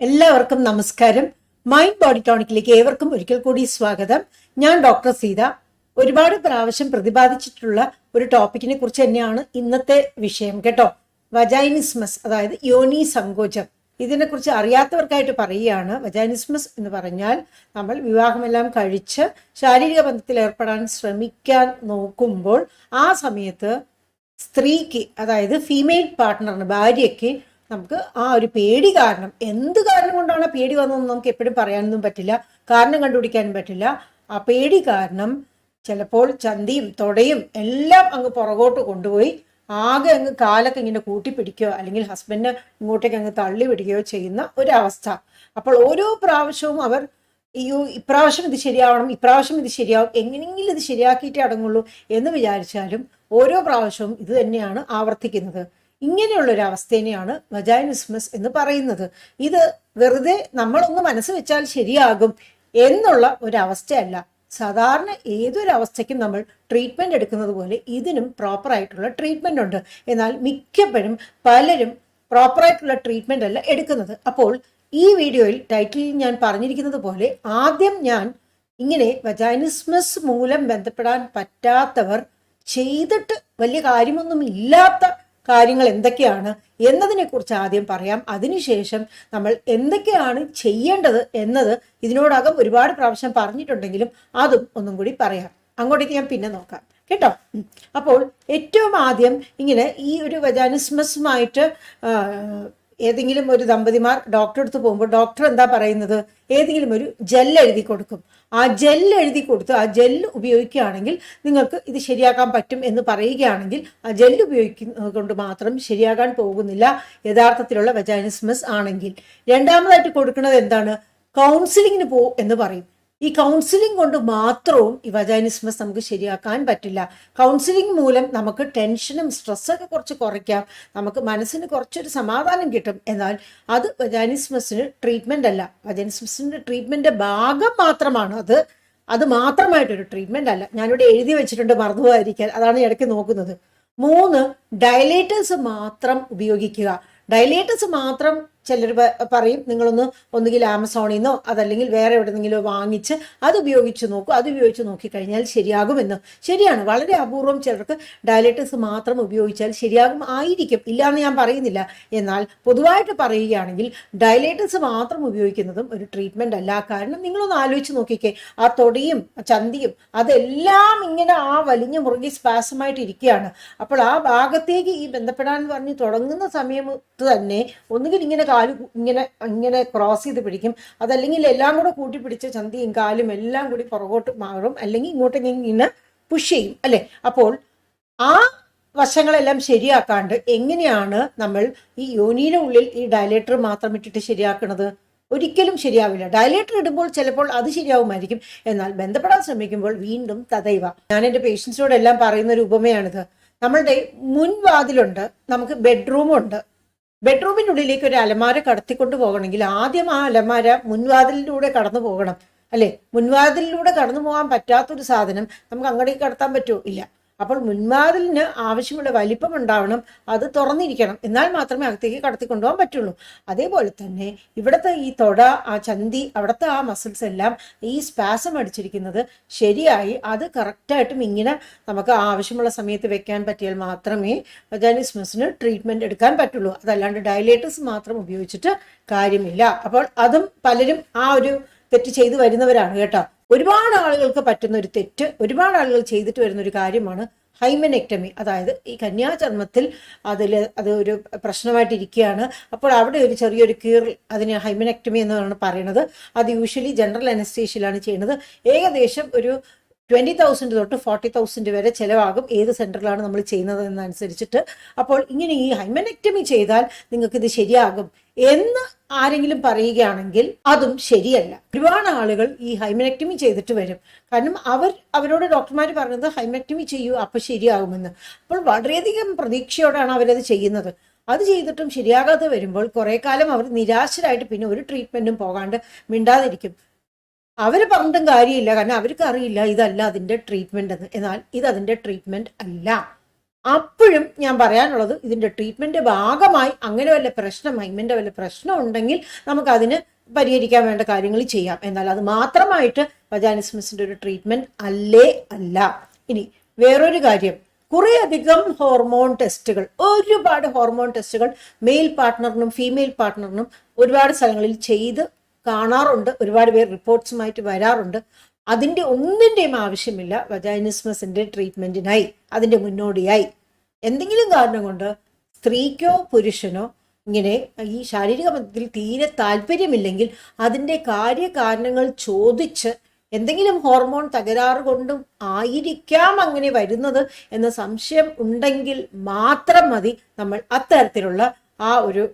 എല്ലാവർക്കും നമസ്കാരം. Mind body ടോണിക്കിലേക്ക് ഏവർക്കും ഒരിക്കൽ കൂടി സ്വാഗതം. ഞാൻ ഡോക്ടർ സീത. ഒരുപാട് പ്രാവശ്യം പ്രതിപാദിച്ചിട്ടുള്ള ഒരു ടോപ്പിക്കിനെ കുറിച്ച് തന്നെയാണ് ഇന്നത്തെ വിഷയം കേട്ടോ. വജൈനിസ്മസ് അതായത് യോനി സങ്കോചം ഇതിനെക്കുറിച്ച് അറിയാത്തവർക്കായിട്ട് പറയുകയാണ്. വജൈനിസ്മസ് എന്ന് പറഞ്ഞാൽ നമ്മൾ വിവാഹമെല്ലാം കഴിച്ച് ശാരീരിക ബന്ധത്തിൽ ഏർപ്പെടാൻ ശ്രമിക്കാൻ നോക്കുമ്പോൾ ആ സമയത്ത് സ്ത്രീക്ക് അതായത് ഫീമെയിൽ പാർട്ട്ണറിന് ഭാര്യയ്ക്ക് നമുക്ക് ആ ഒരു പേടി കാരണം എന്ത് കാരണം കൊണ്ടാണ് പേടി വന്നതെന്ന് നമുക്ക് എപ്പോഴും പറയാനൊന്നും പറ്റില്ല കാരണം കണ്ടുപിടിക്കാനും പറ്റില്ല. ആ പേടി കാരണം ചിലപ്പോൾ ചന്തിയും തൊടയും എല്ലാം അങ്ങ് പുറകോട്ട് കൊണ്ടുപോയി ആകെ അങ്ങ് കാലൊക്കെ ഇങ്ങനെ കൂട്ടിപ്പിടിക്കുകയോ അല്ലെങ്കിൽ ഹസ്ബൻഡ് ഇങ്ങോട്ടേക്ക് അങ്ങ് തള്ളി വിടുകയോ ചെയ്യുന്ന ഒരവസ്ഥ. അപ്പോൾ ഓരോ പ്രാവശ്യവും അവർ അയ്യോ ഇപ്രാവശ്യം ഇത് ശരിയാവണം ഇപ്രാവശ്യം ഇത് ശരിയാവും എങ്ങനെയെങ്കിലും ഇത് ശരിയാക്കിയിട്ടേ അടങ്ങുള്ളൂ എന്ന് വിചാരിച്ചാലും ഓരോ പ്രാവശ്യവും ഇത് തന്നെയാണ് ആവർത്തിക്കുന്നത്. ഇങ്ങനെയുള്ള ഒരു അവസ്ഥേനെയാണ് വജൈനിസ്മസ് എന്ന് പറയുന്നത്. ഇത് വെറുതെ നമ്മളൊന്ന് മനസ്സ് വെച്ചാൽ ശരിയാകും എന്നുള്ള ഒരവസ്ഥയല്ല. സാധാരണ ഏതൊരവസ്ഥയ്ക്കും നമ്മൾ ട്രീറ്റ്മെന്റ് എടുക്കുന്നത് പോലെ ഇതിനും പ്രോപ്പറായിട്ടുള്ള ട്രീറ്റ്മെന്റ് ഉണ്ട്. എന്നാൽ മിക്കപ്പോഴും പലരും പ്രോപ്പറായിട്ടുള്ള ട്രീറ്റ്മെന്റ് അല്ല എടുക്കുന്നത്. അപ്പോൾ ഈ വീഡിയോയിൽ ടൈറ്റിലിൽ ഞാൻ പറഞ്ഞിരിക്കുന്നത് പോലെ ആദ്യം ഞാൻ ഇങ്ങനെ വജൈനിസ്മസ് മൂലം ബന്ധപ്പെടാൻ പറ്റാത്തവർ ചെയ്തിട്ട് വലിയ കാര്യമൊന്നും ഇല്ലാത്ത കാര്യങ്ങൾ എന്തൊക്കെയാണ് എന്നതിനെക്കുറിച്ച് ആദ്യം പറയാം. അതിനുശേഷം നമ്മൾ എന്തൊക്കെയാണ് ചെയ്യേണ്ടത് എന്നത് ഇതിനോടകം ഒരുപാട് പ്രാവശ്യം പറഞ്ഞിട്ടുണ്ടെങ്കിലും അതും ഒന്നും കൂടി പറയാം. അങ്ങോട്ടേക്ക് ഞാൻ പിന്നെ നോക്കാം. കേട്ടോ? അപ്പോൾ ഏറ്റവും ആദ്യം ഇങ്ങനെ ഈ ഒരു വജാനിസ്മസുമായിട്ട് ഏതെങ്കിലും ഒരു ദമ്പതിമാർ ഡോക്ടറെ അടുത്ത് പോകുമ്പോൾ ഡോക്ടർ എന്താ പറയുന്നത്? ഏതെങ്കിലും ഒരു ജെൽ എഴുതി കൊടുക്കും. ആ ജെൽ എഴുതി കൊടുത്ത് ആ ജെല്ല് ഉപയോഗിക്കുകയാണെങ്കിൽ നിങ്ങൾക്ക് ഇത് ശരിയാക്കാൻ പറ്റും എന്ന് പറയുകയാണെങ്കിൽ ആ ജെല്ല് ഉപയോഗിക്കുന്നത് കൊണ്ട് മാത്രം ശരിയാകാൻ പോകുന്നില്ല. യഥാർത്ഥത്തിലുള്ള വെജാനിസ്മസ് ആണെങ്കിൽ. രണ്ടാമതായിട്ട് കൊടുക്കുന്നത് എന്താണ്? കൗൺസിലിങ്ങിന് പോ എന്ന് പറയും. ഈ കൗൺസിലിംഗ് കൊണ്ട് മാത്രവും ഈ വജൈനിസ്മസ് നമുക്ക് ശരിയാക്കാൻ പറ്റില്ല. കൗൺസിലിംഗ് മൂലം നമുക്ക് ടെൻഷനും സ്ട്രെസ്സൊക്കെ കുറച്ച് കുറയ്ക്കാം. നമുക്ക് മനസ്സിന് കുറച്ചൊരു സമാധാനം കിട്ടും. എന്നാൽ അത് വജാനിസ്മസിന് ട്രീറ്റ്മെന്റ് അല്ല. വജൈനിസ്മസിന്റെ ട്രീറ്റ്മെന്റിന്റെ ഭാഗം മാത്രമാണ് അത്. അത് മാത്രമായിട്ടൊരു ട്രീറ്റ്മെന്റ് അല്ല. ഞാനിവിടെ എഴുതി വെച്ചിട്ടുണ്ട് മറന്നുപോകാതിരിക്കാൻ. അതാണ് ഇടയ്ക്ക് നോക്കുന്നത്. മൂന്ന് ഡയലേറ്റേഴ്സ് മാത്രം ഉപയോഗിക്കുക. ഡയലേറ്റേഴ്സ് മാത്രം ചിലർ പറയും നിങ്ങളൊന്ന് ഒന്നുകിൽ ആമസോണിൽ നിന്നോ അതല്ലെങ്കിൽ വേറെ എവിടെ നിന്നെങ്കിലും വാങ്ങിച്ച് അത് ഉപയോഗിച്ച് നോക്കൂ. അത് ഉപയോഗിച്ച് നോക്കിക്കഴിഞ്ഞാൽ ശരിയാകുമെന്ന്. ശരിയാണ്. വളരെ അപൂർവം ചിലർക്ക് ഡയലറ്റിക്സ് മാത്രം ഉപയോഗിച്ചാൽ ശരിയാകും ആയിരിക്കും. ഇല്ലാന്ന് ഞാൻ പറയുന്നില്ല. എന്നാൽ പൊതുവായിട്ട് പറയുകയാണെങ്കിൽ ഡയലറ്റിക്സ് മാത്രം ഉപയോഗിക്കുന്നതും ഒരു ട്രീറ്റ്മെന്റ് അല്ല. കാരണം നിങ്ങളൊന്ന് ആലോചിച്ച് നോക്കിക്കേ. ആ തൊടിയും ചന്തിയും അതെല്ലാം ഇങ്ങനെ ആ വലിഞ്ഞ മുറുകി സ്പാസമായിട്ട് ഇരിക്കുകയാണ്. അപ്പോൾ ആ ഭാഗത്തേക്ക് ഈ ബന്ധപ്പെടാൻ പറഞ്ഞ് തുടങ്ങുന്ന സമയത്ത് തന്നെ ഒന്നുകിൽ ഇങ്ങനെ കാൽ ഇങ്ങനെ ഇങ്ങനെ ക്രോസ് ചെയ്ത് പിടിക്കും. അതല്ലെങ്കിൽ എല്ലാം കൂടെ കൂട്ടി പിടിച്ച ചന്തിയും കാലും എല്ലാം കൂടി പുറകോട്ട് മാറും. അല്ലെങ്കിൽ ഇങ്ങോട്ടേക്ക് ഇങ്ങനെ പുഷ് ചെയ്യും. അല്ലെ? അപ്പോൾ ആ വശങ്ങളെല്ലാം ശരിയാക്കാണ്ട് എങ്ങനെയാണ് നമ്മൾ ഈ യോനിയുടെ ഉള്ളിൽ ഈ ഡയലേറ്റർ മാത്രം ഇട്ടിട്ട് ശരിയാക്കുന്നത് ഒരിക്കലും ശരിയാവില്ല. ഡയലേറ്റർ ഇടുമ്പോൾ ചിലപ്പോൾ അത് ശരിയാവുമായിരിക്കും. എന്നാൽ ബന്ധപ്പെടാൻ ശ്രമിക്കുമ്പോൾ വീണ്ടും തതൈവ ഞാൻ എന്റെ പേഷ്യൻസിനോടെല്ലാം പറയുന്ന ഒരു ഉപമയാണിത്. നമ്മളുടെ മുൻവാതിലുണ്ട്. നമുക്ക് ബെഡ്റൂമുണ്ട് ബെഡ്റൂമിന്റെ ഉള്ളിലേക്ക് ഒരു അലമാര കടത്തിക്കൊണ്ട് പോകണമെങ്കിൽ ആദ്യം ആ അലമാര മുൻവാതിലിലൂടെ കടന്നു പോകണം. അല്ലെ? മുൻവാതിലിലൂടെ കടന്നു പോകാൻ പറ്റാത്തൊരു സാധനം നമുക്ക് അങ്ങോട്ടേക്ക് കടത്താൻ പറ്റുമോ ഇല്ല. അപ്പോൾ മുൻവാതിലിന് ആവശ്യമുള്ള വലിപ്പം ഉണ്ടാവണം അത് തുറന്നിരിക്കണം. എന്നാൽ മാത്രമേ അകത്തേക്ക് കടത്തി കൊണ്ടുപോകാൻ പറ്റുള്ളൂ. അതേപോലെ തന്നെ ഇവിടുത്തെ ഈ തൊട ആ ചന്തി അവിടുത്തെ ആ മസിൽസ് എല്ലാം ഈ സ്പാസം അടിച്ചിരിക്കുന്നത് ശരിയായി അത് കറക്റ്റായിട്ടും ഇങ്ങനെ നമുക്ക് ആവശ്യമുള്ള സമയത്ത് വെക്കാൻ പറ്റിയാൽ മാത്രമേ വജാനിസ്മസിന് ട്രീറ്റ്മെന്റ് എടുക്കാൻ പറ്റുള്ളൂ. അതല്ലാണ്ട് ഡയലേറ്റേഴ്സ് മാത്രം ഉപയോഗിച്ചിട്ട് കാര്യമില്ല. അപ്പോൾ അതും പലരും ആ ഒരു തെറ്റ് ചെയ്തു വരുന്നവരാണ് കേട്ടോ. ഒരുപാട് ആളുകൾക്ക് പറ്റുന്ന ഒരു തെറ്റ് ഒരുപാട് ആളുകൾ ചെയ്തിട്ട് വരുന്ന ഒരു കാര്യമാണ് ഹൈമനെക്ടമി. അതായത് ഈ കന്യാചർമ്മത്തിൽ അതിൽ അത് ഒരു പ്രശ്നമായിട്ടിരിക്കുകയാണ്. അപ്പോൾ അവിടെ ഒരു ചെറിയൊരു കീർ അതിന് ഹൈമനെക്ടമി എന്നാണ് പറയുന്നത്. അത് യൂഷ്വലി ജനറൽ അനസ്തേഷ്യയിലാണ് ചെയ്യുന്നത്. ഏകദേശം ഒരു ട്വന്റി തൗസൻഡ് തൊട്ട് ഫോർട്ടി തൗസൻഡ് വരെ ചിലവാകും. ഏത് സെന്ററിലാണ് നമ്മൾ ചെയ്യുന്നത് എന്നനുസരിച്ചിട്ട് അപ്പോൾ ഇങ്ങനെ ഈ ഹൈമനെക്ടമി ചെയ്താൽ നിങ്ങൾക്ക് ഇത് ശരിയാകും എന്ന് ആരെങ്കിലും പറയുകയാണെങ്കിൽ അതും ശരിയല്ല. ഒരുപാട് ആളുകൾ ഈ ഹൈമനെക്ടമി ചെയ്തിട്ട് വരും. കാരണം അവർ അവരോട് ഡോക്ടർമാർ പറയുന്നത് ഹൈമനെക്ടമി ചെയ്യൂ അപ്പോൾ ശരിയാകുമെന്ന്. അപ്പോൾ വളരെയധികം പ്രതീക്ഷയോടാണ് അവരത് ചെയ്യുന്നത്. അത് ചെയ്തിട്ടും ശരിയാകാതെ വരുമ്പോൾ കുറേ കാലം അവർ നിരാശരായിട്ട് പിന്നെ ഒരു ട്രീറ്റ്മെന്റും പോകാണ്ട് മിണ്ടാതിരിക്കും. അവർ പറഞ്ഞിട്ടും കാര്യമില്ല. കാരണം അവർക്ക് അറിയില്ല ഇതല്ല അതിന്റെ ട്രീറ്റ്മെന്റ് എന്ന്. എന്നാൽ ഇത് അതിന്റെ ട്രീറ്റ്മെന്റ് അല്ല. അപ്പോഴും ഞാൻ പറയാനുള്ളത് ഇതിന്റെ ട്രീറ്റ്മെന്റ് ഭാഗമായി അങ്ങനെ വല്ല പ്രശ്നം മൈമിന്റെ വല്ല പ്രശ്നം ഉണ്ടെങ്കിൽ നമുക്കതിന് പരിഹരിക്കാൻ വേണ്ട കാര്യങ്ങൾ ചെയ്യാം. എന്നാൽ അത് മാത്രമായിട്ട് വജാനിസ്മസിന്റെ ഒരു ട്രീറ്റ്മെന്റ് അല്ലേ അല്ല. ഇനി വേറൊരു കാര്യം. കുറേയധികം ഹോർമോൺ ടെസ്റ്റുകൾ ഒരുപാട് ഹോർമോൺ ടെസ്റ്റുകൾ മെയിൽ പാർട്ട്ണറിനും ഫീമെയിൽ പാർട്ട്ണറിനും ഒരുപാട് സ്ഥലങ്ങളിൽ ചെയ്ത് കാണാറുണ്ട്. ഒരുപാട് പേർ റിപ്പോർട്ട്സുമായിട്ട് വരാറുണ്ട്. അതിന്റെ ഒന്നിന്റെയും ആവശ്യമില്ല. വജൈനിസ്മസിന്റെ ട്രീറ്റ്മെന്റിനായി അതിന്റെ മുന്നോടിയായി. എന്തെങ്കിലും കാരണം കൊണ്ട് സ്ത്രീക്കോ പുരുഷനോ ഇങ്ങനെ ഈ ശാരീരിക ബന്ധത്തിൽ തീരെ താല്പര്യമില്ലെങ്കിൽ അതിന്റെ കാര്യകാരണങ്ങൾ ചോദിച്ച് എന്തെങ്കിലും ഹോർമോൺ തകരാറ് കൊണ്ടും ആയിരിക്കാം അങ്ങനെ വരുന്നത് എന്ന സംശയം ഉണ്ടെങ്കിൽ മാത്രം മതി നമ്മൾ അത്തരത്തിലുള്ള ആ ഒരു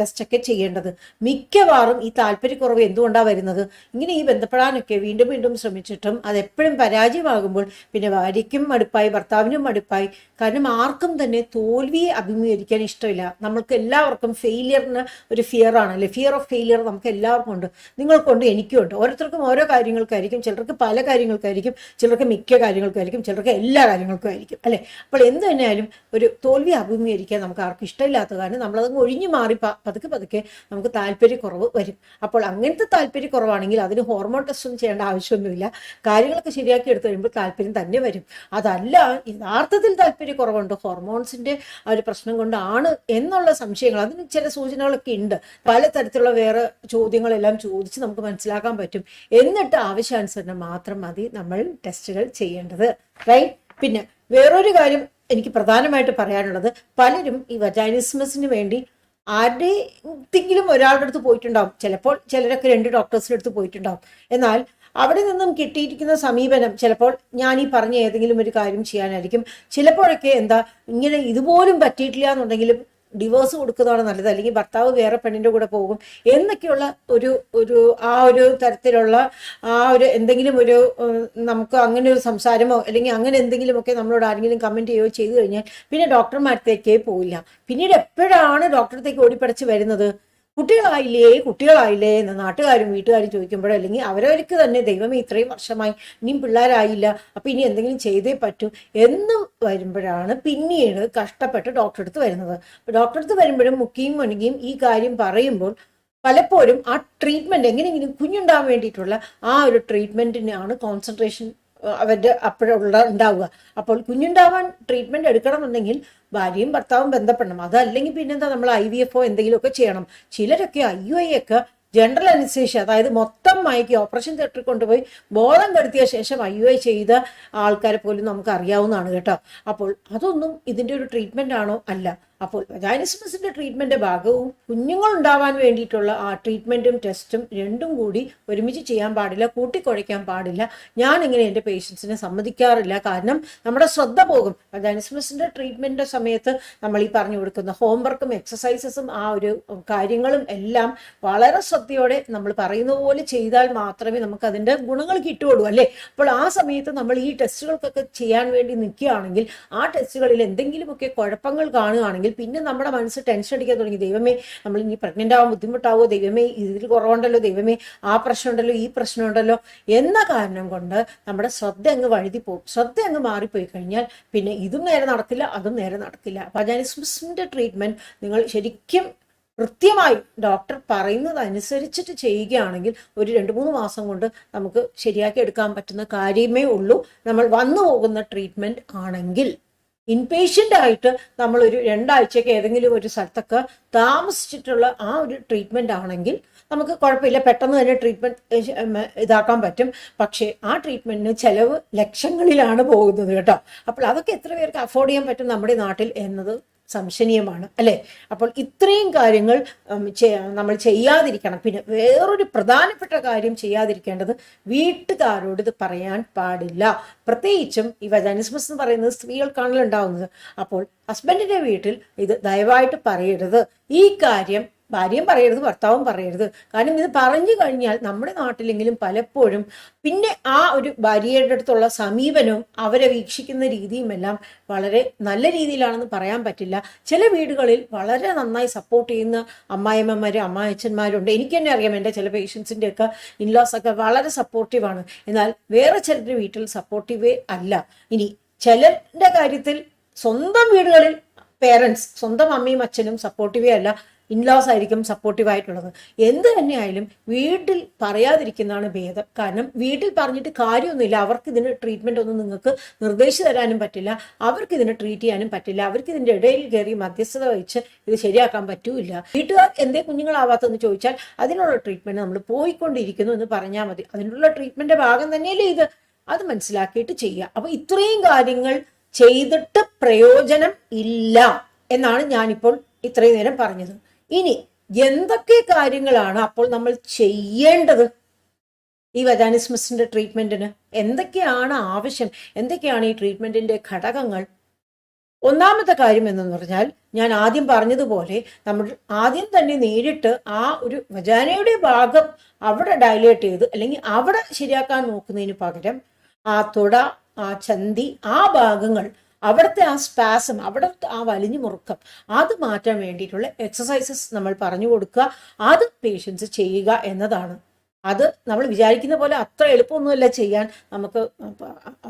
ടെസ്റ്റ് ഒക്കെ ചെയ്യേണ്ടത്. മിക്കവാറും ഈ താല്പര്യക്കുറവ് എന്തുകൊണ്ടാണ് വരുന്നത്? ഇങ്ങനെ ഈ ബന്ധപ്പെടാനൊക്കെ വീണ്ടും വീണ്ടും ശ്രമിച്ചിട്ടും അതെപ്പോഴും പരാജയമാകുമ്പോൾ പിന്നെ ഭാര്യയ്ക്കും മടുപ്പായി ഭർത്താവിനും മടുപ്പായി. കാരണം ആർക്കും തന്നെ തോൽവിയെ അഭിമുഖീകരിക്കാൻ ഇഷ്ടമില്ല. നമ്മൾക്ക് എല്ലാവർക്കും ഫെയിലിയറിന് ഒരു ഫിയർ ആണ് അല്ലെ? ഫിയർ ഓഫ് ഫെയിലിയർ നമുക്ക് എല്ലാവർക്കും ഉണ്ട്. നിങ്ങൾക്കുണ്ട് എനിക്കും ഉണ്ട് ഓരോരുത്തർക്കും ഓരോ കാര്യങ്ങൾക്കായിരിക്കും. ചിലർക്ക് പല കാര്യങ്ങൾക്കായിരിക്കും. ചിലർക്ക് മിക്ക കാര്യങ്ങൾക്കായിരിക്കും. ചിലർക്ക് എല്ലാ കാര്യങ്ങൾക്കും ആയിരിക്കും അല്ലെ? അപ്പോൾ എന്ത് തന്നെയായാലും ഒരു തോൽവി അഭിമുഖീകരിക്കാൻ നമുക്ക് ആർക്കും ഇഷ്ടമില്ലാത്ത കാരണം നമ്മളത് ഒഴിഞ്ഞു മാറി പതുക്കെ പതുക്കെ നമുക്ക് താല്പര്യക്കുറവ് വരും. അപ്പോൾ അങ്ങനത്തെ താല്പര്യക്കുറവാണെങ്കിൽ അതിന് ഹോർമോൺ ടെസ്റ്റ് ഒന്നും ചെയ്യേണ്ട ആവശ്യമൊന്നുമില്ല. കാര്യങ്ങളൊക്കെ ശരിയാക്കി എടുത്തു കഴിയുമ്പോൾ താല്പര്യം തന്നെ വരും. അതല്ല യഥാർത്ഥത്തിൽ താല്പര്യക്കുറവുണ്ട്. ഹോർമോൺസിന്റെ ഒരു പ്രശ്നം കൊണ്ടാണ് എന്നുള്ള സംശയങ്ങൾ അതിന് ചില സൂചനകളൊക്കെ ഉണ്ട്. പലതരത്തിലുള്ള വേറെ ചോദ്യങ്ങളെല്ലാം ചോദിച്ച് നമുക്ക് മനസ്സിലാക്കാൻ പറ്റും. എന്നിട്ട് ആവശ്യാനുസരണം മാത്രം മതി നമ്മൾ ടെസ്റ്റുകൾ ചെയ്യേണ്ടത്. റൈറ്റ്? പിന്നെ വേറൊരു കാര്യം എനിക്ക് പ്രധാനമായിട്ട് പറയാനുള്ളത് പലരും ഈ വജാനിസ്മസിന് വേണ്ടി ആരുടെങ്കിലും ഒരാളുടെ അടുത്ത് പോയിട്ടുണ്ടാവും. ചിലപ്പോൾ ചിലരൊക്കെ രണ്ട് ഡോക്ടേഴ്സിന്റെ അടുത്ത് പോയിട്ടുണ്ടാവും. എന്നാൽ അവിടെ നിന്നും കിട്ടിയിരിക്കുന്ന സമീപനം ചിലപ്പോൾ ഞാൻ ഈ പറഞ്ഞ ഏതെങ്കിലും ഒരു കാര്യം ചെയ്യാനായിരിക്കും. ചിലപ്പോഴൊക്കെ എന്താ ഇങ്ങനെ ഇതുപോലും പറ്റിയിട്ടില്ല എന്നുണ്ടെങ്കിലും ഡിവോഴ്സ് കൊടുക്കുന്നതാണ് നല്ലത്. അല്ലെങ്കിൽ ഭർത്താവ് വേറെ പെണ്ണിന്റെ കൂടെ പോകും എന്നൊക്കെയുള്ള ഒരു ഒരു ആ ഒരു തരത്തിലുള്ള ആ ഒരു എന്തെങ്കിലും ഒരു നമുക്ക് അങ്ങനെ ഒരു സംസാരമോ അല്ലെങ്കിൽ അങ്ങനെ എന്തെങ്കിലുമൊക്കെ നമ്മളോട് ആരെങ്കിലും കമന്റ് ചെയ്യുകയോ ചെയ്തു കഴിഞ്ഞാൽ പിന്നെ ഡോക്ടർമാരത്തേക്കേ പോവില്ല. പിന്നീട് എപ്പോഴാണ് ഡോക്ടറത്തേക്ക് ഓടിപ്പടച്ച് വരുന്നത്? കുട്ടികളായില്ലേ? കുട്ടികളായില്ലേ? എന്ന് നാട്ടുകാരും വീട്ടുകാരും ചോദിക്കുമ്പോഴോ അല്ലെങ്കിൽ അവരവർക്ക് തന്നെ ദൈവമേ ഇത്രയും വർഷമായി ഇനിയും പിള്ളേരായില്ല അപ്പൊ ഇനി എന്തെങ്കിലും ചെയ്തേ പറ്റൂ എന്ന് വരുമ്പോഴാണ് പിന്നീട് കഷ്ടപ്പെട്ട് ഡോക്ടറെ അടുത്ത് വരുന്നത്. ഡോക്ടറെ അടുത്ത് വരുമ്പോഴും മുക്കിയും മുണുകിയും ഈ കാര്യം പറയുമ്പോൾ പലപ്പോഴും ആ ട്രീറ്റ്മെന്റ് എങ്ങനെയെങ്കിലും കുഞ്ഞുണ്ടാവാൻ വേണ്ടിയിട്ടുള്ള ആ ഒരു ട്രീറ്റ്മെന്റിനാണ് കോൺസെൻട്രേഷൻ അവരുടെ അപ്പോഴുള്ള ഉണ്ടാവുക. അപ്പോൾ കുഞ്ഞുണ്ടാവാൻ ട്രീറ്റ്മെന്റ് എടുക്കണമെന്നുണ്ടെങ്കിൽ ഭാര്യയും ഭർത്താവും ബന്ധപ്പെടണം. അതല്ലെങ്കിൽ പിന്നെന്താ നമ്മൾ ഐ വി എഫ് എന്തെങ്കിലുമൊക്കെ ചെയ്യണം. ചിലരൊക്കെ ഐ യു ഐ ഒക്കെ ജനറൽ അനസ്തേഷ്യ അതായത് മൊത്തം മയക്കി ഓപ്പറേഷൻ തിയേറ്ററിൽ കൊണ്ടുപോയി ബോധം കെടുത്തിയ ശേഷം ഐ യു ഐ ചെയ്ത ആൾക്കാരെ പോലും നമുക്ക് അറിയാവുന്നതാണ് കേട്ടോ. അപ്പോൾ അതൊന്നും ഇതിന്റെ ഒരു ട്രീറ്റ്മെന്റ് ആണോ? അല്ല. അപ്പോൾ വജാനിസ്മസിന്റെ ട്രീറ്റ്മെന്റ് ഭാഗവും കുഞ്ഞുങ്ങൾ ഉണ്ടാവാൻ വേണ്ടിയിട്ടുള്ള ആ ട്രീറ്റ്മെന്റും ടെസ്റ്റും രണ്ടും കൂടി ഒരുമിച്ച് ചെയ്യാൻ പാടില്ല കൂട്ടിക്കുഴയ്ക്കാൻ പാടില്ല. ഞാൻ ഇങ്ങനെ എന്റെ പേഷ്യൻസിനെ സമ്മതിക്കാറില്ല. കാരണം നമ്മുടെ ശ്രദ്ധ പോകും. വജാനിസ്മസിന്റെ ട്രീറ്റ്മെന്റിന്റെ സമയത്ത് നമ്മൾ ഈ പറഞ്ഞു കൊടുക്കുന്ന ഹോംവർക്കും എക്സസൈസസും ആ ഒരു കാര്യങ്ങളും എല്ലാം വളരെ ശ്രദ്ധയോടെ നമ്മൾ പറയുന്ന പോലെ ചെയ്താൽ മാത്രമേ നമുക്ക് അതിന്റെ ഗുണങ്ങൾ കിട്ടുകയുള്ളൂ അല്ലേ? അപ്പോൾ ആ സമയത്ത് നമ്മൾ ഈ ടെസ്റ്റുകൾക്കൊക്കെ ചെയ്യാൻ വേണ്ടി നിൽക്കുകയാണെങ്കിൽ ആ ടെസ്റ്റുകളിൽ എന്തെങ്കിലുമൊക്കെ കുഴപ്പങ്ങൾ കാണുകയാണെങ്കിൽ പിന്നെ നമ്മുടെ മനസ്സ് ടെൻഷൻ അടിക്കാൻ തുടങ്ങി. ദൈവമേ നമ്മൾ ഇനി പ്രഗ്നന്റ് ആവാൻ ബുദ്ധിമുട്ടാവോ? ദൈവമേ ഇതിൽ കുറവുണ്ടല്ലോ. ദൈവമേ ആ പ്രശ്നമുണ്ടല്ലോ ഈ പ്രശ്നമുണ്ടല്ലോ. എന്ന കാരണം കൊണ്ട് നമ്മുടെ ശ്രദ്ധ അങ്ങ് വഴുതി പോകും ശ്രദ്ധ അങ്ങ് മാറിപ്പോയി കഴിഞ്ഞാൽ പിന്നെ ഇതും നേരെ നടക്കില്ല അതും നേരെ നടക്കില്ല പജാനിസ്മിന്റെ ട്രീറ്റ്മെന്റ് നിങ്ങൾ ശരിക്കും കൃത്യമായി ഡോക്ടർ പറയുന്നത് അനുസരിച്ചിട്ട് ചെയ്യുകയാണെങ്കിൽ ഒരു രണ്ട് മൂന്ന് മാസം കൊണ്ട് നമുക്ക് ശരിയാക്കി എടുക്കാൻ പറ്റുന്ന കാര്യമേ ഉള്ളൂ. നമ്മൾ വന്നു പോകുന്ന ട്രീറ്റ്മെന്റ് ആണെങ്കിൽ. ഇൻപേഷ്യന്റ് ആയിട്ട് നമ്മളൊരു രണ്ടാഴ്ചയ്ക്ക് ഏതെങ്കിലും ഒരു സ്ഥലത്തൊക്കെ താമസിച്ചിട്ടുള്ള ആ ഒരു ട്രീറ്റ്മെന്റ് ആണെങ്കിൽ നമുക്ക് കുഴപ്പമില്ല. പെട്ടെന്ന് തന്നെ ട്രീറ്റ്മെന്റ് ഇതാക്കാൻ പറ്റും. പക്ഷേ ആ ട്രീറ്റ്മെന്റിന് ചിലവ് ലക്ഷങ്ങളിലാണ് പോകുന്നത് കേട്ടോ. അപ്പോൾ അതൊക്കെ എത്ര പേർക്ക് അഫോർഡ് ചെയ്യാൻ പറ്റും നമ്മുടെ നാട്ടിൽ എന്നത് സംശനീയമാണ് അല്ലേ? അപ്പോൾ ഇത്രയും കാര്യങ്ങൾ നമ്മൾ ചെയ്യാതിരിക്കണം. പിന്നെ വേറൊരു പ്രധാനപ്പെട്ട കാര്യം ചെയ്യാതിരിക്കേണ്ടത് വീട്ടുകാരോട് ഇത് പറയാൻ പാടില്ല. പ്രത്യേകിച്ചും ഈ വജാനിസ്മസ് എന്ന് പറയുന്നത് സ്ത്രീകൾക്കാണല്ലോ ഉണ്ടാവുന്നത്. അപ്പോൾ ഹസ്ബൻഡിന്റെ വീട്ടിൽ ഇത് ദയവായിട്ട് പറയരുത്. ഈ കാര്യം ഭാര്യയും പറയരുത് ഭർത്താവും പറയരുത്. കാരണം ഇത് പറഞ്ഞു കഴിഞ്ഞാൽ നമ്മുടെ നാട്ടിലെങ്കിലും പലപ്പോഴും പിന്നെ ആ ഒരു ഭാര്യയുടെ അടുത്തുള്ള സമീപനവും അവരെ വീക്ഷിക്കുന്ന രീതിയുമെല്ലാം വളരെ നല്ല രീതിയിലാണെന്ന് പറയാൻ പറ്റില്ല. ചില വീടുകളിൽ വളരെ നന്നായി സപ്പോർട്ട് ചെയ്യുന്ന അമ്മായിമ്മമാരും അമ്മായച്ചന്മാരുണ്ട് എനിക്ക് തന്നെ അറിയാം എന്റെ ചില പേഷ്യൻസിന്റെ ഒക്കെ ഇൻലോസ് ഒക്കെ വളരെ സപ്പോർട്ടീവാണ് എന്നാൽ വേറെ ചിലരുടെ വീട്ടിൽ സപ്പോർട്ടീവേ അല്ല. ഇനി ചിലരുടെ കാര്യത്തിൽ സ്വന്തം വീടുകളിൽ പേരൻസ് സ്വന്തം അമ്മയും അച്ഛനും സപ്പോർട്ടീവേ അല്ല. ഇൻലോസ് ആയിരിക്കും സപ്പോർട്ടീവ് ആയിട്ടുള്ളത്. എന്ത് തന്നെയായാലും വീട്ടിൽ പറയാതിരിക്കുന്നതാണ് ഭേദം. കാരണം വീട്ടിൽ പറഞ്ഞിട്ട് കാര്യമൊന്നുമില്ല. അവർക്ക് ഇതിന് ട്രീറ്റ്മെന്റ് ഒന്നും നിങ്ങൾക്ക് നിർദ്ദേശിച്ചു തരാനും പറ്റില്ല. അവർക്ക് ഇതിനെ ട്രീറ്റ് ചെയ്യാനും പറ്റില്ല. അവർക്ക് ഇതിന്റെ ഇടയിൽ കയറി മധ്യസ്ഥത വഹിച്ച് ഇത് ശരിയാക്കാൻ പറ്റൂല വീട്ടുകാർ എന്തേ കുഞ്ഞുങ്ങളാവാത്തെന്ന് ചോദിച്ചാൽ അതിനുള്ള ട്രീറ്റ്മെന്റ് നമ്മൾ പോയിക്കൊണ്ടിരിക്കുന്നു എന്ന് പറഞ്ഞാൽ മതി. അതിനുള്ള ട്രീറ്റ്മെന്റ് ഭാഗം തന്നെയല്ലേ ഇത്. അത് മനസ്സിലാക്കിയിട്ട് ചെയ്യുക. അപ്പോൾ ഇത്രയും കാര്യങ്ങൾ ചെയ്തിട്ട് പ്രയോജനം ഇല്ല എന്നാണ് ഞാനിപ്പോൾ ഇത്രയും നേരം പറഞ്ഞത്. ഇനി എന്തൊക്കെ കാര്യങ്ങളാണ് അപ്പോൾ നമ്മൾ ചെയ്യേണ്ടത്? ഈ വജാനിസ്മസിന്റെ ട്രീറ്റ്മെന്റിന് എന്തൊക്കെയാണ് ആവശ്യം? എന്തൊക്കെയാണ് ഈ ട്രീറ്റ്മെന്റിന്റെ ഘടകങ്ങൾ? ഒന്നാമത്തെ കാര്യം എന്ന് പറഞ്ഞാൽ ഞാൻ ആദ്യം പറഞ്ഞതുപോലെ നമ്മൾ ആദ്യം തന്നെ നേരിട്ട് ആ ഒരു വജാനയുടെ ഭാഗം അവിടെ ഡയലേറ്റ് ചെയ്ത് അല്ലെങ്കിൽ അവിടെ ശരിയാക്കാൻ നോക്കുന്നതിന് പകരം ആ തുട ആ ചന്തി ആ ഭാഗങ്ങൾ അവിടുത്തെ ആ സ്പാസം അവിടെ ആ വലിഞ്ഞു മുറുക്കം അത് മാറ്റാൻ വേണ്ടിയിട്ടുള്ള എക്സസൈസസ് നമ്മൾ പറഞ്ഞു കൊടുക്കുക. അത് പേഷ്യൻസ് ചെയ്യുക എന്നതാണ്. അത് നമ്മൾ വിചാരിക്കുന്ന പോലെ അത്ര എളുപ്പമൊന്നുമല്ല ചെയ്യാൻ. നമുക്ക്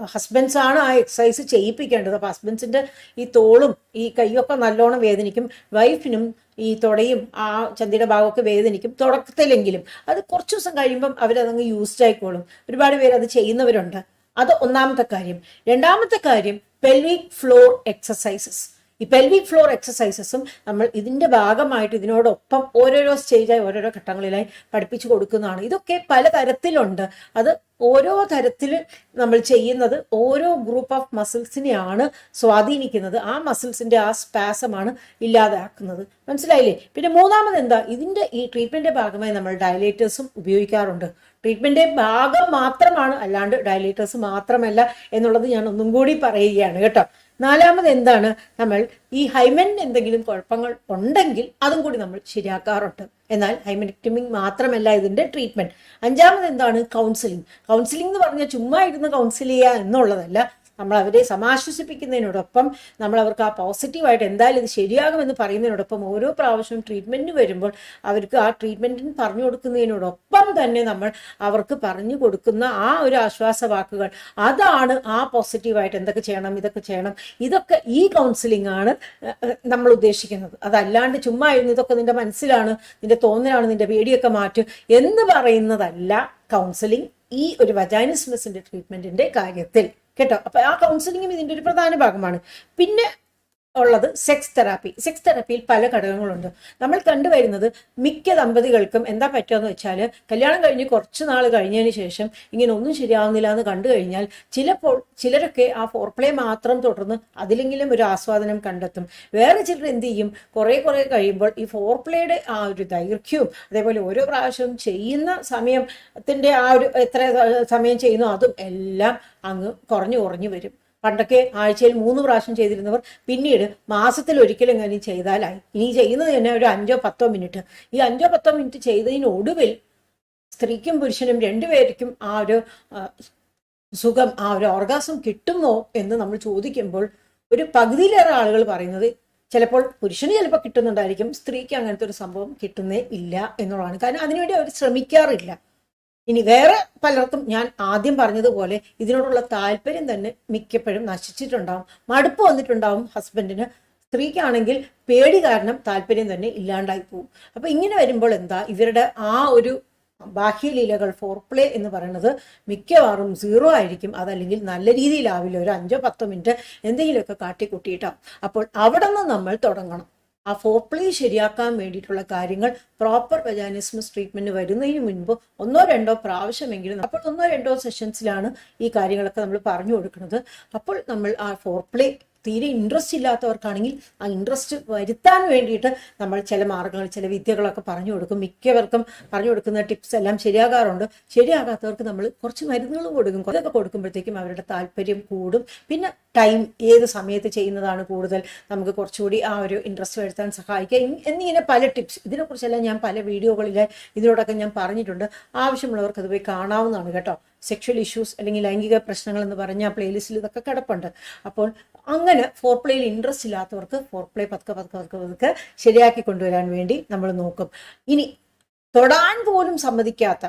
ഹസ്ബൻഡ്സ് ആണ് ആ എക്സസൈസ് ചെയ്യിപ്പിക്കേണ്ടത്. അപ്പോൾ ഹസ്ബൻഡ്സിന്റെ ഈ തോളും ഈ കൈയൊക്കെ നല്ലോണം വേദനിക്കും. വൈഫിനും ഈ തുടയും ആ ചന്തിയുടെ ഭാഗമൊക്കെ വേദനിക്കും. തുടക്കത്തിലെങ്കിലും അത് കുറച്ച് ദിവസം കഴിയുമ്പം അവരതങ്ങ് യൂസ്ഡ് ആയിക്കോളും. ഒരുപാട് പേര് അത് ചെയ്യുന്നവരുണ്ട്. അത് ഒന്നാമത്തെ കാര്യം. രണ്ടാമത്തെ കാര്യം പെൽവിക് ഫ്ലോർ എക്സസൈസസ് ഈ പെൽവിക് ഫ്ലോർ എക്സസൈസസും നമ്മൾ ഇതിന്റെ ഭാഗമായിട്ട് ഇതിനോടൊപ്പം ഓരോരോ സ്റ്റേജായി ഓരോരോ ഘട്ടങ്ങളിലായി പഠിപ്പിച്ചു കൊടുക്കുന്നതാണ്. ഇതൊക്കെ പല തരത്തിലുണ്ട്. അത് ഓരോ തരത്തിൽ നമ്മൾ ചെയ്യുന്നത് ഓരോ ഗ്രൂപ്പ് ഓഫ് മസിൽസിനെയാണ് സ്വാധീനിക്കുന്നത്. ആ മസിൽസിന്റെ ആ സ്പാസമാണ് ഇല്ലാതാക്കുന്നത്. മനസ്സിലായില്ലേ? പിന്നെ മൂന്നാമത് എന്താ ഇതിന്റെ ഈ ട്രീറ്റ്മെന്റിന്റെ ഭാഗമായി നമ്മൾ ഡയലേറ്റേഴ്സും ഉപയോഗിക്കാറുണ്ട്. ട്രീറ്റ്മെന്റിന്റെ ഭാഗം മാത്രമാണ് അല്ലാണ്ട് ഡയലേറ്റേഴ്സ് മാത്രമല്ല എന്നുള്ളത് ഞാൻ ഒന്നും കൂടി പറയുകയാണ് കേട്ടോ. നാലാമത് എന്താണ്? നമ്മൾ ഈ ഹൈമൻ എന്തെങ്കിലും കുഴപ്പങ്ങൾ ഉണ്ടെങ്കിൽ അതും കൂടി നമ്മൾ ശരിയാക്കാറുണ്ട്. എന്നാൽ ഹൈമനക്ടമി മാത്രമല്ല ഇതിന്റെ ട്രീറ്റ്മെന്റ് അഞ്ചാമത് എന്താണ്? കൗൺസിലിംഗ് കൗൺസിലിംഗ് എന്ന് പറഞ്ഞാൽ ചുമ്മാ ഇരുന്ന് കൗൺസിൽ ചെയ്യുക എന്നുള്ളതല്ല നമ്മൾ അവരെ സമാശ്വസിപ്പിക്കുന്നതിനോടൊപ്പം നമ്മൾ അവർക്ക് ആ പോസിറ്റീവായിട്ട് എന്തായാലും ഇത് ശരിയാകുമെന്ന് പറയുന്നതിനോടൊപ്പം ഓരോ പ്രാവശ്യവും ട്രീറ്റ്മെന്റിന് വരുമ്പോൾ അവർക്ക് ആ ട്രീറ്റ്മെന്റിന് പറഞ്ഞു കൊടുക്കുന്നതിനോടൊപ്പം തന്നെ നമ്മൾ അവർക്ക് പറഞ്ഞു കൊടുക്കുന്ന ആ ഒരു ആശ്വാസ വാക്കുകൾ അതാണ് ആ പോസിറ്റീവായിട്ട് എന്തൊക്കെ ചെയ്യണം ഇതൊക്കെ ചെയ്യണം. ഇതൊക്കെ ഈ കൗൺസിലിംഗ് ആണ് നമ്മൾ ഉദ്ദേശിക്കുന്നത്. അതല്ലാണ്ട് ചുമ്മാ ഇരുന്ന് ഇതൊക്കെ നിന്റെ മനസ്സിലാണ് നിന്റെ തോന്നലാണ് നിന്റെ പേടിയൊക്കെ മാറ്റും എന്ന് പറയുന്നതല്ല കൗൺസിലിംഗ് ഈ ഒരു വജാനിസ്മസിന്റെ ട്രീറ്റ്മെന്റിന്റെ കാര്യത്തിൽ. കേട്ടോ? അപ്പൊ ആ കൗൺസിലിംഗും ഇതിന്റെ ഒരു പ്രധാന ഭാഗമാണ്. പിന്നെ ഉള്ളത് സെക്സ് തെറാപ്പി സെക്സ് തെറാപ്പിയിൽ പല ഘടകങ്ങളുണ്ട്. നമ്മൾ കണ്ടുവരുന്നത് മിക്ക ദമ്പതികൾക്കും എന്താ പറ്റുകയെന്ന് വെച്ചാൽ കല്യാണം കഴിഞ്ഞ് കുറച്ച് നാൾ കഴിഞ്ഞതിന് ശേഷം ഇങ്ങനെ ഒന്നും ശരിയാവുന്നില്ല എന്ന് കണ്ടു കഴിഞ്ഞാൽ ചിലപ്പോൾ ചിലരൊക്കെ ആ ഫോർപ്ലേ മാത്രം തുടർന്ന് അതിലെങ്കിലും ഒരു ആസ്വാദനം കണ്ടെത്തും. വേറെ ചിലർ എന്ത് ചെയ്യും? കുറേ കുറേ കഴിയുമ്പോൾ ഈ ഫോർപ്ലേയുടെ ആ ഒരു ദൈർഘ്യവും അതേപോലെ ഓരോ പ്രാവശ്യവും ചെയ്യുന്ന സമയത്തിന്റെ ആ ഒരു എത്ര സമയം ചെയ്യുന്നു അതും എല്ലാം അങ്ങ് കുറഞ്ഞു കുറഞ്ഞു വരും. പണ്ടൊക്കെ ആഴ്ചയിൽ മൂന്ന് പ്രാവശ്യം ചെയ്തിരുന്നവർ പിന്നീട് മാസത്തിൽ ഒരിക്കലെങ്കിലും ചെയ്താലായി. ഇനി ചെയ്യുന്നത് തന്നെ ഒരു അഞ്ചോ പത്തോ മിനിറ്റ്. ഈ അഞ്ചോ പത്തോ മിനിറ്റ് ചെയ്തതിനൊടുവിൽ സ്ത്രീക്കും പുരുഷനും രണ്ടുപേർക്കും ആ ഒരു സുഖം ആ ഒരു ഓർഗാസം കിട്ടുമോ എന്ന് നമ്മൾ ചോദിക്കുമ്പോൾ ഒരു പകുതിയിലേറെ ആളുകൾ പറയുന്നത് ചിലപ്പോൾ പുരുഷന് ചിലപ്പോൾ കിട്ടുന്നുണ്ടായിരിക്കും സ്ത്രീക്ക് അങ്ങനത്തെ ഒരു സംഭവം കിട്ടുന്നേ ഇല്ല എന്നുള്ളതാണ്. കാരണം അതിനുവേണ്ടി അവർ ശ്രമിക്കാറില്ല. ഇനി വേറെ പലർക്കും ഞാൻ ആദ്യം പറഞ്ഞതുപോലെ ഇതിനോടുള്ള താല്പര്യം തന്നെ മിക്കപ്പോഴും നശിച്ചിട്ടുണ്ടാവും. മടുപ്പ് വന്നിട്ടുണ്ടാവും ഹസ്ബൻഡിന്. സ്ത്രീക്കാണെങ്കിൽ പേടി കാരണം താല്പര്യം തന്നെ ഇല്ലാണ്ടായി പോകും അപ്പൊ ഇങ്ങനെ വരുമ്പോൾ എന്താ? ഇവരുടെ ആ ഒരു ബാഹ്യലീലകൾ ഫോർപ്ലേ എന്ന് പറയുന്നത് മിക്കവാറും സീറോ ആയിരിക്കും. അതല്ലെങ്കിൽ നല്ല രീതിയിലാവില്ല ഒരു അഞ്ചോ പത്തോ മിനിറ്റ് എന്തെങ്കിലുമൊക്കെ കാട്ടിക്കൂട്ടിയിട്ടാവും. അപ്പോൾ അവിടെ നിന്ന് നമ്മൾ തുടങ്ങണം. ആ ഫോർപ്ലേ ശരിയാക്കാൻ വേണ്ടിയിട്ടുള്ള കാര്യങ്ങൾ പ്രോപ്പർ വജാനിസ്മസ് ട്രീറ്റ്മെന്റ് വരുന്നതിന് മുൻപ് ഒന്നോ രണ്ടോ പ്രാവശ്യമെങ്കിലും അപ്പോൾ ഒന്നോ രണ്ടോ സെഷൻസിലാണ് ഈ കാര്യങ്ങളൊക്കെ നമ്മൾ പറഞ്ഞു കൊടുക്കുന്നത്. അപ്പോൾ നമ്മൾ ആ ഫോർപ്ലേ തീരെ ഇൻട്രസ്റ്റ് ഇല്ലാത്തവർക്കാണെങ്കിൽ ആ ഇൻട്രസ്റ്റ് വരുത്താൻ വേണ്ടിയിട്ട് നമ്മൾ ചില മാർഗങ്ങൾ ചില വിദ്യകളൊക്കെ പറഞ്ഞു കൊടുക്കും. മിക്കവർക്കും പറഞ്ഞു കൊടുക്കുന്ന ടിപ്സ് എല്ലാം ശരിയാകാറുണ്ട്. ശരിയാകാത്തവർക്ക് നമ്മൾ കുറച്ച് മരുന്നുകൾ കൊടുക്കും. അതൊക്കെ കൊടുക്കുമ്പോഴത്തേക്കും അവരുടെ താല്പര്യം കൂടും. പിന്നെ ടൈം ഏത് സമയത്ത് ചെയ്യുന്നതാണ് കൂടുതൽ നമുക്ക് കുറച്ചുകൂടി ആ ഒരു ഇൻട്രസ്റ്റ് വരുത്താൻ സഹായിക്കുക. എന്നിങ്ങനെ പല ടിപ്സ് ഇതിനെക്കുറിച്ചെല്ലാം ഞാൻ പല വീഡിയോകളിൽ ഇതിനോടൊക്കെ ഞാൻ പറഞ്ഞിട്ടുണ്ട്. ആവശ്യമുള്ളവർക്ക് അത് പോയി കാണാവുന്നതാണ് കേട്ടോ. സെക്ഷൽ ഇഷ്യൂസ് അല്ലെങ്കിൽ ലൈംഗിക പ്രശ്നങ്ങൾ എന്ന് പറഞ്ഞ പ്ലേലിസ്റ്റിൽ ഇതൊക്കെ കിടപ്പുണ്ട്. അപ്പോൾ അങ്ങനെ ഫോർ പ്ലേയിൽ ഇൻട്രസ്റ്റ് ഇല്ലാത്തവർക്ക് ഫോർ പ്ലേ പതുക്കെ പതുക്കെ പതുക്കെ പതുക്കെ ശരിയാക്കി കൊണ്ടുവരാൻ വേണ്ടി നമ്മൾ നോക്കും. ഇനി തൊടാൻ പോലും സമ്മതിക്കാത്ത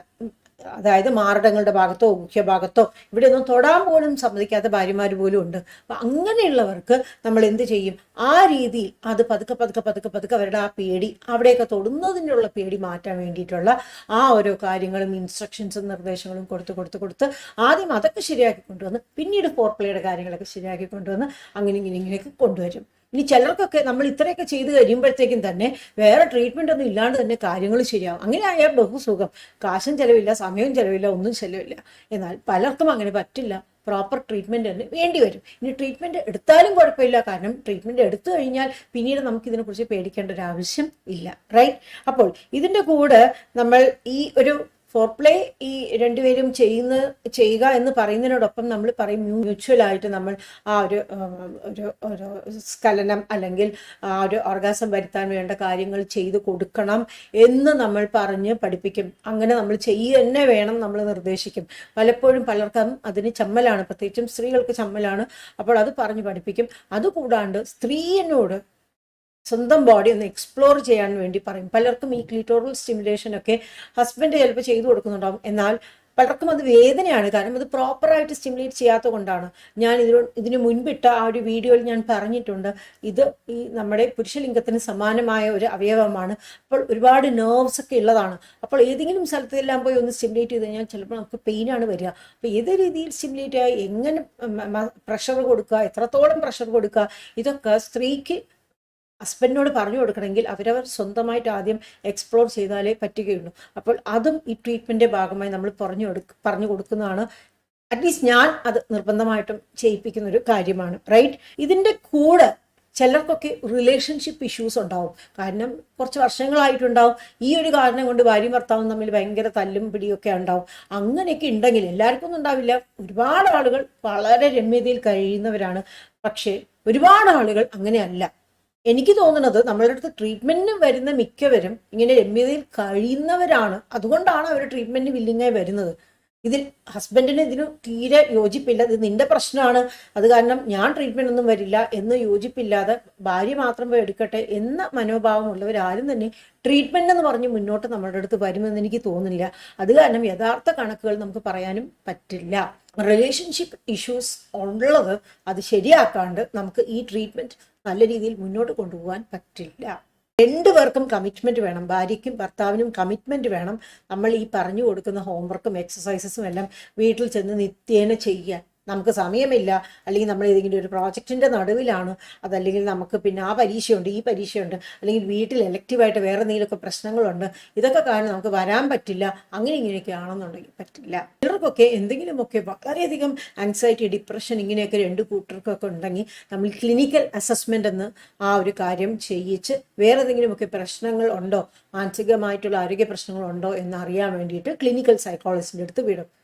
അതായത് മാറിടങ്ങളുടെ ഭാഗത്തോ മുഖ്യഭാഗത്തോ ഇവിടെ ഒന്നും തൊടാൻ പോലും സമ്മതിക്കാത്ത ഭാര്യമാർ പോലും ഉണ്ട്. അപ്പം അങ്ങനെയുള്ളവർക്ക് നമ്മൾ എന്ത് ചെയ്യും? ആ രീതിയിൽ അത് പതുക്കെ പതുക്കെ പതുക്കെ പതുക്കെ അവരുടെ ആ പേടി അവിടെയൊക്കെ തൊടുന്നതിനുള്ള പേടി മാറ്റാൻ വേണ്ടിയിട്ടുള്ള ആ ഓരോ കാര്യങ്ങളും ഇൻസ്ട്രക്ഷൻസും നിർദ്ദേശങ്ങളും കൊടുത്ത് കൊടുത്ത് കൊടുത്ത് ആദ്യം അതൊക്കെ ശരിയാക്കി കൊണ്ടുവന്ന് പിന്നീട് ഫോർ പ്ലേയുടെ കാര്യങ്ങളൊക്കെ ശരിയാക്കി കൊണ്ടുവന്ന് അങ്ങനെ ഇങ്ങനെ ഇങ്ങനെയൊക്കെ കൊണ്ടുവരും. ഇനി ചിലർക്കൊക്കെ നമ്മൾ ഇത്രയൊക്കെ ചെയ്ത് കഴിയുമ്പോഴത്തേക്കും തന്നെ വേറെ ട്രീറ്റ്മെന്റ് ഒന്നും ഇല്ലാണ്ട് തന്നെ കാര്യങ്ങൾ ശരിയാവും. അങ്ങനെ ആയാൽ ബഹുസുഖം കാശും ചെലവില്ല സമയവും ചെലവില്ല ഒന്നും ചെലവില്ല. എന്നാൽ പലർക്കും അങ്ങനെ പറ്റില്ല. പ്രോപ്പർ ട്രീറ്റ്മെന്റ് തന്നെ വേണ്ടി വരും. ഇനി ട്രീറ്റ്മെന്റ് എടുത്താലും കുഴപ്പമില്ല. കാരണം ട്രീറ്റ്മെന്റ് എടുത്തു കഴിഞ്ഞാൽ പിന്നീട് നമുക്ക് ഇതിനെക്കുറിച്ച് പേടിക്കേണ്ട ഒരു ആവശ്യം ഇല്ല. റൈറ്റ് അപ്പോൾ ഇതിന്റെ കൂടെ നമ്മൾ ഈ ഒരു ഫോർ പ്ലേ ഈ രണ്ടുപേരും ചെയ്യുന്ന ചെയ്യുക എന്ന് പറയുന്നതിനോടൊപ്പം നമ്മൾ പറയും മ്യൂച്വൽ ആയിട്ട് നമ്മൾ ആ ഒരു ഒരു ഒരു സ്ഖലനം അല്ലെങ്കിൽ ആ ഒരു ഓർഗാസം വരുത്താൻ വേണ്ട കാര്യങ്ങൾ ചെയ്തു കൊടുക്കണം എന്ന് നമ്മൾ പറഞ്ഞ് പഠിപ്പിക്കും. അങ്ങനെ നമ്മൾ ചെയ്യുക തന്നെ വേണം നമ്മൾ നിർദ്ദേശിക്കും. പലപ്പോഴും പലർക്കും അതിന് ചമ്മലാണ്. പ്രത്യേകിച്ചും സ്ത്രീകൾക്ക് ചമ്മലാണ്. അപ്പോൾ അത് പറഞ്ഞ് പഠിപ്പിക്കും. അതുകൂടാണ്ട് സ്ത്രീയെന്നോട് സ്വന്തം ബോഡി ഒന്ന് എക്സ്പ്ലോർ ചെയ്യാൻ വേണ്ടി പറയും. പലർക്കും ഈ ക്ലിറ്റോറൽ സ്റ്റിമുലേഷൻ ഒക്കെ ഹസ്ബൻഡ് ചിലപ്പോൾ ചെയ്തു കൊടുക്കുന്നുണ്ടാവും. എന്നാൽ പലർക്കും അത് വേദനയാണ്. കാരണം അത് പ്രോപ്പറായിട്ട് സ്റ്റിമുലേറ്റ് ചെയ്യാത്തത് കൊണ്ടാണ്. ഞാൻ ഇതിനു ഇതിനു മുൻപിട്ട ആ ഒരു വീഡിയോയിൽ ഞാൻ പറഞ്ഞിട്ടുണ്ട്. ഇത് ഈ നമ്മുടെ പുരുഷലിംഗത്തിന് സമാനമായ ഒരു അവയവമാണ്. അപ്പോൾ ഒരുപാട് നെർവ്സ് ഒക്കെ ഉള്ളതാണ്. അപ്പോൾ ഏതെങ്കിലും സ്ഥലത്തെല്ലാം പോയി ഒന്ന് സ്റ്റിമുലേറ്റ് ചെയ്ത് കഴിഞ്ഞാൽ ചിലപ്പോൾ നമുക്ക് പെയിനാണ് വരിക. അപ്പോൾ ഏത് രീതിയിൽ സ്റ്റിമുലേറ്റ് ചെയ്യുക എങ്ങനെ പ്രഷർ കൊടുക്കുക? എത്രത്തോളം പ്രഷർ കൊടുക്കുക? ഇതൊക്കെ സ്ത്രീക്ക് ഹസ്ബൻഡിനോട് പറഞ്ഞു കൊടുക്കണമെങ്കിൽ അവരവർ സ്വന്തമായിട്ട് ആദ്യം എക്സ്പ്ലോർ ചെയ്താലേ പറ്റുകയുള്ളൂ. അപ്പോൾ അതും ഈ ട്രീറ്റ്മെന്റിന്റെ ഭാഗമായി നമ്മൾ പറഞ്ഞു കൊടുക്ക പറഞ്ഞു കൊടുക്കുന്നതാണ്. അറ്റ്ലീസ്റ്റ് ഞാൻ അത് നിർബന്ധമായിട്ടും ചെയ്യിപ്പിക്കുന്ന ഒരു കാര്യമാണ് റൈറ്റ് ഇതിന്റെ കൂടെ ചിലർക്കൊക്കെ റിലേഷൻഷിപ്പ് ഇഷ്യൂസ് ഉണ്ടാവും. കാരണം കുറച്ച് വർഷങ്ങളായിട്ടുണ്ടാവും. ഈ ഒരു കാരണം കൊണ്ട് ഭാര്യയും ഭർത്താവും തമ്മിൽ ഭയങ്കര തല്ലും പിടിയൊക്കെ ഉണ്ടാവും. അങ്ങനെയൊക്കെ ഉണ്ടെങ്കിൽ എല്ലാവർക്കും ഒന്നും ഉണ്ടാവില്ല. ഒരുപാട് ആളുകൾ വളരെ രമ്യതയിൽ കഴിയുന്നവരാണ്. പക്ഷേ ഒരുപാട് ആളുകൾ അങ്ങനെയല്ല. എനിക്ക് തോന്നുന്നത് നമ്മളുടെ അടുത്ത് ട്രീറ്റ്മെന്റിന് വരുന്ന മിക്കവരും ഇങ്ങനെ രമ്യതയിൽ കഴിയുന്നവരാണ്. അതുകൊണ്ടാണ് അവർ ട്രീറ്റ്മെന്റിന് വില്ലിങ്ങായി വരുന്നത്. ഇതിൽ ഹസ്ബൻഡിന് ഇതിന് തീരെ യോജിപ്പില്ല. ഇത് നിന്റെ പ്രശ്നമാണ്. അത് കാരണം ഞാൻ ട്രീറ്റ്മെന്റ് ഒന്നും വരില്ല എന്ന് യോജിപ്പില്ലാതെ ഭാര്യ മാത്രം പോയി എടുക്കട്ടെ എന്ന മനോഭാവമുള്ളവരാരും തന്നെ ട്രീറ്റ്മെന്റ് എന്ന് പറഞ്ഞ് മുന്നോട്ട് നമ്മുടെ അടുത്ത് വരുമെന്ന് എനിക്ക് തോന്നുന്നില്ല. അത് കാരണം യഥാർത്ഥ കണക്കുകൾ നമുക്ക് പറയാനും പറ്റില്ല. റിലേഷൻഷിപ്പ് ഇഷ്യൂസ് ഉള്ളത് അത് ശരിയാക്കാണ്ട് നമുക്ക് ഈ ട്രീറ്റ്മെന്റ് നല്ല രീതിയിൽ മുന്നോട്ട് കൊണ്ടുപോകാൻ പറ്റില്ല. രണ്ടുപേർക്കും കമ്മിറ്റ്മെന്റ് വേണം. ഭാര്യയ്ക്കും ഭർത്താവിനും കമ്മിറ്റ്മെന്റ് വേണം. നമ്മൾ ഈ പറഞ്ഞു കൊടുക്കുന്ന ഹോംവർക്കും എക്സസൈസസും എല്ലാം വീട്ടിൽ ചെന്ന് നിത്യേന ചെയ്യാൻ നമുക്ക് സമയമില്ല. അല്ലെങ്കിൽ നമ്മൾ ഏതെങ്കിലും ഒരു പ്രോജക്റ്റിന്റെ നടുവിലാണ്. അതല്ലെങ്കിൽ നമുക്ക് പിന്നെ ആ പരീക്ഷയുണ്ട് ഈ പരീക്ഷയുണ്ട്. അല്ലെങ്കിൽ വീട്ടിൽ എലക്റ്റീവായിട്ട് വേറെ എന്തെങ്കിലുമൊക്കെ പ്രശ്നങ്ങളുണ്ട്. ഇതൊക്കെ കാരണം നമുക്ക് വരാൻ പറ്റില്ല. അങ്ങനെ ഇങ്ങനെയൊക്കെ ആണെന്നുണ്ടെങ്കിൽ പറ്റില്ല. ചിലർക്കൊക്കെ എന്തെങ്കിലുമൊക്കെ വളരെയധികം ആൻസൈറ്റി ഡിപ്രഷൻ ഇങ്ങനെയൊക്കെ രണ്ട് കൂട്ടർക്കൊക്കെ ഉണ്ടെങ്കിൽ നമ്മൾ ക്ലിനിക്കൽ അസസ്മെന്റ് എന്ന് ആ ഒരു കാര്യം ചെയ്യിച്ച് വേറെ എന്തെങ്കിലുമൊക്കെ പ്രശ്നങ്ങൾ ഉണ്ടോ? മാനസികമായിട്ടുള്ള ആരോഗ്യ പ്രശ്നങ്ങളുണ്ടോ എന്ന് അറിയാൻ വേണ്ടിയിട്ട് ക്ലിനിക്കൽ സൈക്കോളജിസ്റ്റിന്റെ അടുത്ത് വിടും.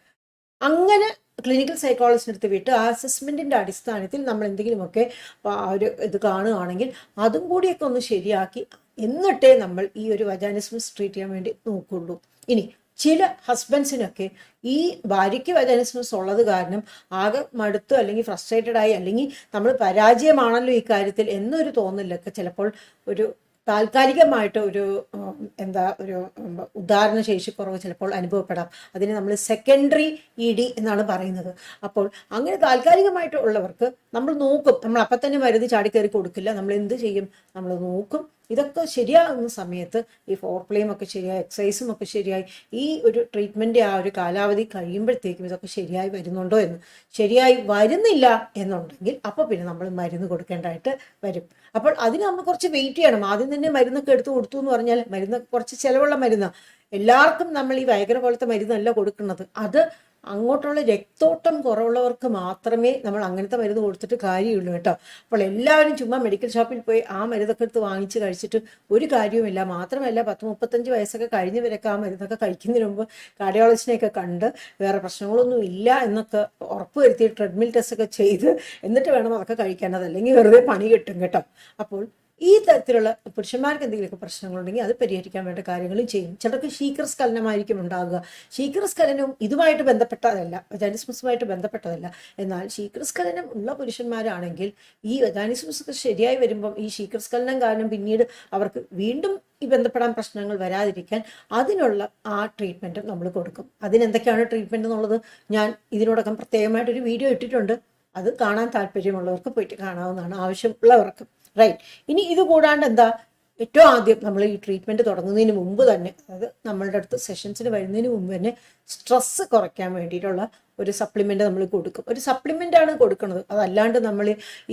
അങ്ങനെ ക്ലിനിക്കൽ സൈക്കോളജിസ്റ്റിന്റെ അടുത്ത് വിട്ട് ആ അസസ്മെന്റിന്റെ അടിസ്ഥാനത്തിൽ നമ്മൾ എന്തെങ്കിലുമൊക്കെ ഒരു ഇത് കാണുകയാണെങ്കിൽ അതും കൂടിയൊക്കെ ഒന്ന് ശരിയാക്കി എന്നിട്ടേ നമ്മൾ ഈ ഒരു വജാനിസ്മസ് ട്രീറ്റ് ചെയ്യാൻ വേണ്ടി നോക്കുള്ളൂ. ഇനി ചില ഹസ്ബൻഡ്സിനൊക്കെ ഈ ഭാര്യയ്ക്ക് വജാനിസ്മസ് ഉള്ളത് കാരണം ആകെ മടുത്തു അല്ലെങ്കിൽ ഫ്രസ്ട്രേറ്റഡ് ആയി അല്ലെങ്കിൽ നമ്മൾ പരാജയമാണല്ലോ ഈ കാര്യത്തിൽ എന്നൊരു തോന്നലൊക്കെ ചിലപ്പോൾ ഒരു താൽക്കാലികമായിട്ട് ഒരു എന്താ ഒരു ഉദാഹരണ ശേഷി കുറവ് ചിലപ്പോൾ അനുഭവപ്പെടാം. അതിനെ നമ്മൾ സെക്കൻഡറി ഇ ഡി എന്നാണ് പറയുന്നത്. അപ്പോൾ അങ്ങനെ താൽക്കാലികമായിട്ട് ഉള്ളവർക്ക് നമ്മൾ നോക്കും. നമ്മൾ അപ്പം തന്നെ മരുന്ന് ചാടിക്കയറി കൊടുക്കില്ല. നമ്മൾ എന്ത് ചെയ്യും? നമ്മൾ നോക്കും. ഇതൊക്കെ ശരിയാകുന്ന സമയത്ത് ഈ ഫോർ പ്ലേയും ഒക്കെ ശരിയായി എക്സസൈസും ഒക്കെ ശരിയായി ഈ ഒരു ട്രീറ്റ്മെന്റ് ആ ഒരു കാലാവധി കഴിയുമ്പോഴത്തേക്കും ഇതൊക്കെ ശരിയായി വരുന്നുണ്ടോ എന്ന്. ശരിയായി വരുന്നില്ല എന്നുണ്ടെങ്കിൽ അപ്പോൾ പിന്നെ നമ്മൾ മരുന്ന് കൊടുക്കേണ്ടതായിട്ട് വരും. അപ്പോൾ അതിന് നമ്മൾ കുറച്ച് വെയിറ്റ് ചെയ്യണം. ആദ്യം തന്നെ മരുന്നൊക്കെ എടുത്തു കൊടുത്തു എന്ന് പറഞ്ഞാൽ മരുന്ന് കുറച്ച് ചിലവുള്ള മരുന്ന്. എല്ലാവർക്കും നമ്മൾ ഈ വയഗ്ര പോലത്തെ മരുന്നല്ല കൊടുക്കുന്നത്. അത് അങ്ങോട്ടുള്ള രക്തോട്ടം കുറവുള്ളവർക്ക് മാത്രമേ നമ്മൾ അങ്ങനത്തെ മരുന്ന് കൊടുത്തിട്ട് കാര്യമുള്ളൂ കേട്ടോ. അപ്പോൾ എല്ലാവരും ചുമ്മാ മെഡിക്കൽ ഷോപ്പിൽ പോയി ആ മരുന്നൊക്കെ എടുത്ത് വാങ്ങിച്ച് കഴിച്ചിട്ട് ഒരു കാര്യവുമില്ല. മാത്രമല്ല പത്ത് മുപ്പത്തഞ്ച് വയസ്സൊക്കെ കഴിഞ്ഞവരൊക്കെ ആ മരുന്നൊക്കെ കഴിക്കുന്നതിന് മുമ്പ് കാർഡിയോളജിനെയൊക്കെ കണ്ട് വേറെ പ്രശ്നങ്ങളൊന്നും ഇല്ല എന്നൊക്കെ ഉറപ്പ് വരുത്തി ട്രെഡ്മിൽ ടെസ്റ്റൊക്കെ ചെയ്ത് എന്നിട്ട് വേണം അതൊക്കെ കഴിക്കേണ്ടത് അല്ലെങ്കിൽ വെറുതെ പണി കിട്ടും കേട്ടോ. അപ്പോൾ ഈ തരത്തിലുള്ള പുരുഷന്മാർക്ക് എന്തെങ്കിലുമൊക്കെ പ്രശ്നങ്ങളുണ്ടെങ്കിൽ അത് പരിഹരിക്കാൻ വേണ്ട കാര്യങ്ങളും ചെയ്യും. ചിലർക്ക് ശീകരസ്ഖലനമായിരിക്കും ഉണ്ടാകുക ശീകരസ്ഖലനവും ഇതുമായിട്ട് ബന്ധപ്പെട്ടതല്ല. വെജാനിസ്മസുമായിട്ട് ബന്ധപ്പെട്ടതല്ല. എന്നാൽ ശീകരസ്ഖലനം ഉള്ള പുരുഷന്മാരാണെങ്കിൽ ഈ വെജാനിസ്മസ് ശരിയായി വരുമ്പം ഈ ശീകരസ്ഖലനം കാരണം പിന്നീട് അവർക്ക് വീണ്ടും ഈ ബന്ധപ്പെടാൻ പ്രശ്നങ്ങൾ വരാതിരിക്കാൻ അതിനുള്ള ആ ട്രീറ്റ്മെന്റും നമ്മൾ കൊടുക്കും. അതിനെന്തൊക്കെയാണ് ട്രീറ്റ്മെന്റ് എന്നുള്ളത് ഞാൻ ഇതിനോടൊപ്പം പ്രത്യേകമായിട്ടൊരു വീഡിയോ ഇട്ടിട്ടുണ്ട്. അത് കാണാൻ താല്പര്യമുള്ളവർക്ക് പോയിട്ട് കാണാവുന്നതാണ്. ആവശ്യമുള്ളവർക്ക്. റൈറ്റ് ഇനി ഇത് കൂടാണ്ട് എന്താ? ഏറ്റവും ആദ്യം നമ്മൾ ഈ ട്രീറ്റ്മെന്റ് തുടങ്ങുന്നതിന് മുമ്പ് തന്നെ അതായത് നമ്മളുടെ അടുത്ത് സെഷൻസിന് വരുന്നതിന് മുമ്പ് തന്നെ സ്ട്രെസ്സ് കുറയ്ക്കാൻ വേണ്ടിയിട്ടുള്ള ഒരു സപ്ലിമെന്റ് നമ്മൾ കൊടുക്കും. ഒരു സപ്ലിമെന്റ് ആണ് കൊടുക്കുന്നത്. അതല്ലാണ്ട് നമ്മൾ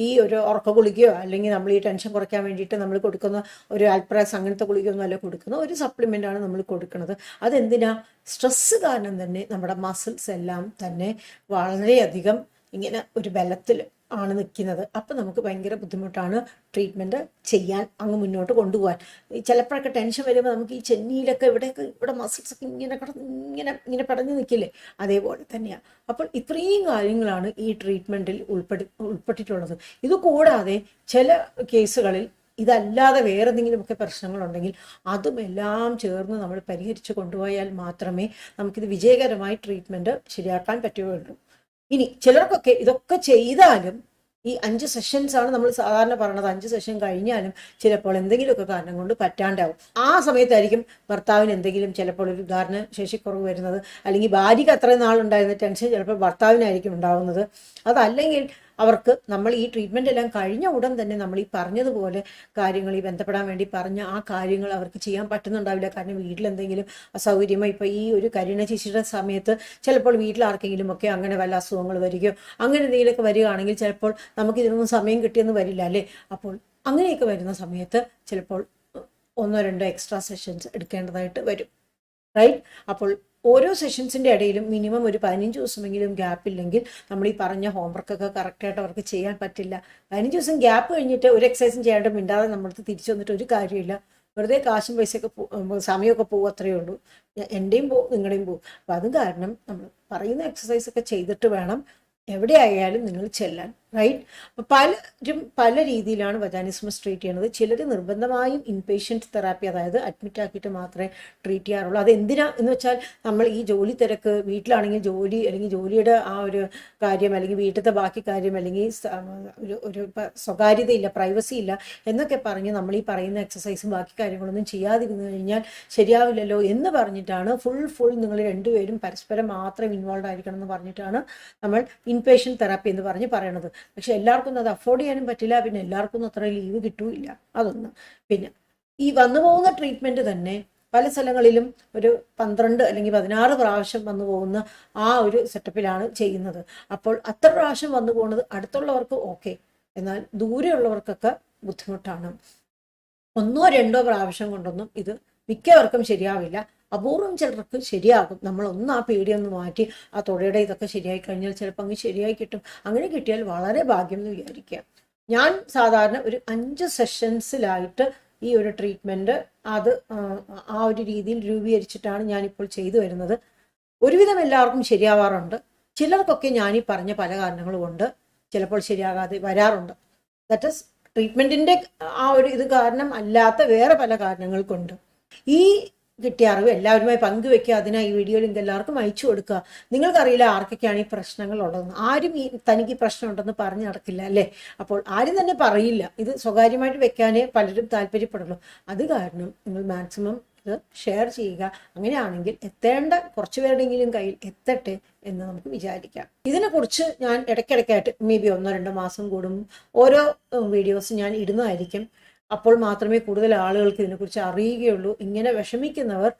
ഈ ഒരു ഉറക്ക ഗുളികയോ അല്ലെങ്കിൽ നമ്മൾ ഈ ടെൻഷൻ കുറയ്ക്കാൻ വേണ്ടിയിട്ട് നമ്മൾ കൊടുക്കുന്ന ഒരു അൽപ്രാസ് അങ്ങനത്തെ ഗുളികയൊന്നും അല്ല കൊടുക്കുന്ന ഒരു സപ്ലിമെന്റ് ആണ് നമ്മൾ കൊടുക്കുന്നത്. അതെന്തിനാ? സ്ട്രെസ്സ് കാരണം തന്നെ നമ്മുടെ മസിൽസ് എല്ലാം തന്നെ വളരെയധികം ഇങ്ങനെ ഒരു ബലത്തിൽ ആണ് നിൽക്കുന്നത്. അപ്പം നമുക്ക് ഭയങ്കര ബുദ്ധിമുട്ടാണ് ട്രീറ്റ്മെന്റ് ചെയ്യാൻ അങ്ങ് മുന്നോട്ട് കൊണ്ടുപോകാൻ. ചിലപ്പോഴൊക്കെ ടെൻഷൻ വരുമ്പോൾ നമുക്ക് ഈ ചെന്നിയിലൊക്കെ ഇവിടെയൊക്കെ ഇവിടെ മസിൽസ് ഒക്കെ ഇങ്ങനെ കിടന്ന് ഇങ്ങനെ ഇങ്ങനെ പടഞ്ഞു നിൽക്കില്ലേ? അതേപോലെ തന്നെയാണ് അപ്പോൾ ഇത്രയും കാര്യങ്ങളാണ് ഈ ട്രീറ്റ്മെന്റിൽ ഉൾപ്പെടു ഉൾപ്പെട്ടിട്ടുള്ളത്. ഇത് കൂടാതെ ചില കേസുകളിൽ ഇതല്ലാതെ വേറെ എന്തെങ്കിലുമൊക്കെ പ്രശ്നങ്ങളുണ്ടെങ്കിൽ അതും എല്ലാം ചേർന്ന് നമ്മൾ പരിഹരിച്ച് കൊണ്ടുപോയാൽ മാത്രമേ നമുക്കിത് വിജയകരമായി ട്രീറ്റ്മെന്റ് ശരിയാക്കാൻ പറ്റുകയുള്ളൂ. ഇനി ചിലർക്കൊക്കെ ഇതൊക്കെ ചെയ്താലും ഈ അഞ്ച് സെഷൻസ് ആണ് നമ്മൾ സാധാരണ പറയണത് അഞ്ച് സെഷൻ കഴിഞ്ഞാലും ചിലപ്പോൾ എന്തെങ്കിലുമൊക്കെ കാരണം കൊണ്ട് പറ്റാണ്ടാവും. ആ സമയത്തായിരിക്കും ഭർത്താവിന് എന്തെങ്കിലും ചിലപ്പോൾ ഒരു ധാരണ ശേഷിക്കുറവ് വരുന്നത്. അല്ലെങ്കിൽ ഭാര്യയ്ക്ക് അത്രയും നാളുണ്ടായിരുന്ന ടെൻഷൻ ചിലപ്പോൾ ഭർത്താവിനായിരിക്കും ഉണ്ടാവുന്നത്. അതല്ലെങ്കിൽ അവർക്ക് നമ്മൾ ഈ ട്രീറ്റ്മെന്റ് എല്ലാം കഴിഞ്ഞ ഉടൻ തന്നെ നമ്മൾ ഈ പറഞ്ഞതുപോലെ കാര്യങ്ങൾ ഈ ബന്ധപ്പെടാൻ വേണ്ടി പറഞ്ഞ ആ കാര്യങ്ങൾ അവർക്ക് ചെയ്യാൻ പറ്റുന്നുണ്ടാവില്ല. കാരണം വീട്ടിലെന്തെങ്കിലും അസൗകര്യമോ ഇപ്പോൾ ഈ ഒരു കരുണ ചേച്ചിയുടെ സമയത്ത് ചിലപ്പോൾ വീട്ടിൽ ആർക്കെങ്കിലും ഒക്കെ അങ്ങനെ വല്ല അസുഖങ്ങൾ വരികയോ അങ്ങനെ എന്തെങ്കിലുമൊക്കെ വരികയാണെങ്കിൽ ചിലപ്പോൾ നമുക്ക് ഇതിനൊന്നും സമയം കിട്ടിയെന്ന് വരില്ല അല്ലേ? അപ്പോൾ അങ്ങനെയൊക്കെ വരുന്ന സമയത്ത് ചിലപ്പോൾ ഒന്നോ രണ്ടോ എക്സ്ട്രാ സെഷൻസ് എടുക്കേണ്ടതായിട്ട് വരും. റൈറ്റ് അപ്പോൾ ഓരോ സെഷൻസിന്റെ ഇടയിലും മിനിമം ഒരു പതിനഞ്ച് ദിവസമെങ്കിലും ഗ്യാപ്പ് ഇല്ലെങ്കിൽ നമ്മൾ ഈ പറഞ്ഞ ഹോംവർക്കൊക്കെ കറക്റ്റായിട്ട് അവർക്ക് ചെയ്യാൻ പറ്റില്ല. പതിനഞ്ച് ദിവസം ഗ്യാപ്പ് കഴിഞ്ഞിട്ട് ഒരു എക്സസൈസും ചെയ്യാണ്ട് മിണ്ടാതെ നമ്മളടുത്ത് തിരിച്ചു വന്നിട്ട് ഒരു കാര്യമില്ല വെറുതെ കാശും പൈസയൊക്കെ സമയമൊക്കെ പോകും അത്രയേ ഉള്ളൂ. എന്റെയും പോകും നിങ്ങളുടെയും പോകും. അപ്പം അത് കാരണം നമ്മൾ പറയുന്ന എക്സസൈസൊക്കെ ചെയ്തിട്ട് വേണം എവിടെയായാലും നിങ്ങൾ ചെല്ലാൻ. റൈറ്റ് അപ്പോൾ പലരും പല രീതിയിലാണ് വജാനിസ്മസ് ട്രീറ്റ് ചെയ്യുന്നത്. ചിലർ നിർബന്ധമായും ഇൻപേഷ്യന്റ് തെറാപ്പി അതായത് അഡ്മിറ്റ് ആക്കിയിട്ട് മാത്രമേ ട്രീറ്റ് ചെയ്യാറുള്ളൂ. അത് എന്തിനാ എന്ന് വെച്ചാൽ നമ്മൾ ഈ ജോലി തിരക്ക് വീട്ടിലാണെങ്കിൽ ജോലി അല്ലെങ്കിൽ ജോലിയുടെ ആ ഒരു കാര്യം അല്ലെങ്കിൽ വീട്ടിലത്തെ ബാക്കി കാര്യം അല്ലെങ്കിൽ ഒരു ഒരു സ്വകാര്യതയില്ല പ്രൈവസി ഇല്ല എന്നൊക്കെ പറഞ്ഞ് നമ്മൾ ഈ പറയുന്ന എക്സസൈസും ബാക്കി കാര്യങ്ങളൊന്നും ചെയ്യാതിരുന്നു കഴിഞ്ഞാൽ ശരിയാവില്ലല്ലോ എന്ന് പറഞ്ഞിട്ടാണ് ഫുൾ ഫുൾ നിങ്ങൾ രണ്ടുപേരും പരസ്പരം മാത്രം ഇൻവോൾവ് ആയിരിക്കണം എന്ന് പറഞ്ഞിട്ടാണ് നമ്മൾ ഇൻപേഷ്യൻ തെറാപ്പി എന്ന് പറഞ്ഞ് പറയണത്. പക്ഷെ എല്ലാവർക്കും അത് അഫോർഡ് ചെയ്യാനും പറ്റില്ല പിന്നെ എല്ലാവർക്കും അത്ര ലീവ് കിട്ടൂല അതൊന്ന്. പിന്നെ ഈ വന്നു പോകുന്ന ട്രീറ്റ്മെന്റ് തന്നെ പല സ്ഥലങ്ങളിലും ഒരു പന്ത്രണ്ട് അല്ലെങ്കിൽ പതിനാറ് പ്രാവശ്യം വന്നു പോകുന്ന ആ ഒരു സെറ്റപ്പിലാണ് ചെയ്യുന്നത്. അപ്പോൾ അത്ര പ്രാവശ്യം വന്നു പോകുന്നത് അടുത്തുള്ളവർക്ക് ഓക്കെ എന്നാൽ ദൂരെയുള്ളവർക്കൊക്കെ ബുദ്ധിമുട്ടാണ്. ഒന്നോ രണ്ടോ പ്രാവശ്യം കൊണ്ടൊന്നും ഇത് മിക്കവർക്കും ശരിയാവില്ല. അപൂർവം ചിലർക്ക് ശരിയാകും. നമ്മൾ ഒന്ന് ആ പേടിയൊന്ന് മാറ്റി ആ തുടയുടെ ഇതൊക്കെ ശരിയായി കഴിഞ്ഞാൽ ചിലപ്പോൾ അങ്ങ് ശരിയായി കിട്ടും. അങ്ങനെ കിട്ടിയാൽ വളരെ ഭാഗ്യം എന്ന് വിചാരിക്കുക ഞാൻ സാധാരണ ഒരു അഞ്ച് സെഷൻസിലായിട്ട് ഈ ഒരു ട്രീറ്റ്മെന്റ് അത് ആ, ആ ഒരു രീതിയിൽ രൂപീകരിച്ചിട്ടാണ് ഞാനിപ്പോൾ ചെയ്തു വരുന്നത്. ഒരുവിധം എല്ലാവർക്കും ശരിയാവാറുണ്ട്. ചിലർക്കൊക്കെ ഞാൻ ഈ പറഞ്ഞ പല കാരണങ്ങൾ കൊണ്ട് ചിലപ്പോൾ ശരിയാകാതെ വരാറുണ്ട്. ദറ്റ് ഇസ് ട്രീറ്റ്മെന്റിന്റെ ആ ഒരു ഇത് കാരണം അല്ലാത്ത വേറെ പല കാരണങ്ങൾ കൊണ്ട് ഈ കിട്ടിയ അറിവ് എല്ലാവരുമായി പങ്കുവെക്കുക അതിനായി ഈ വീഡിയോ ലിങ്ക് എല്ലാവർക്കും അയച്ചു കൊടുക്കുക. നിങ്ങൾക്കറിയില്ല ആർക്കൊക്കെയാണ് ഈ പ്രശ്നങ്ങൾ ഉള്ളതെന്ന് ആരും ഈ തനിക്ക് പ്രശ്നം ഉണ്ടെന്ന് പറഞ്ഞു നടക്കില്ല അല്ലേ? അപ്പോൾ ആരും തന്നെ പറയില്ല. ഇത് സ്വകാര്യമായിട്ട് വെക്കാനേ പലരും താല്പര്യപ്പെടുള്ളൂ. അത് കാരണം നിങ്ങൾ മാക്സിമം ഇത് ഷെയർ ചെയ്യുക. അങ്ങനെയാണെങ്കിൽ എത്തേണ്ട കുറച്ച് പേരുടെങ്കിലും കയ്യിൽ എത്തട്ടെ എന്ന് നമുക്ക് വിചാരിക്കാം. ഇതിനെക്കുറിച്ച് ഞാൻ ഇടയ്ക്കിടയ്ക്കായിട്ട് മേ ബി ഒന്നോ രണ്ടോ മാസം കൂടും. ഓരോ വീഡിയോസ് ഞാൻ ഇടുന്നതായിരിക്കും. അപ്പോൾ മാത്രമേ കൂടുതൽ ആളുകൾക്ക് ഇതിനെക്കുറിച്ച് അറിയുകയുള്ളൂ. ഇങ്ങനെ വിഷമിക്കുന്നവർ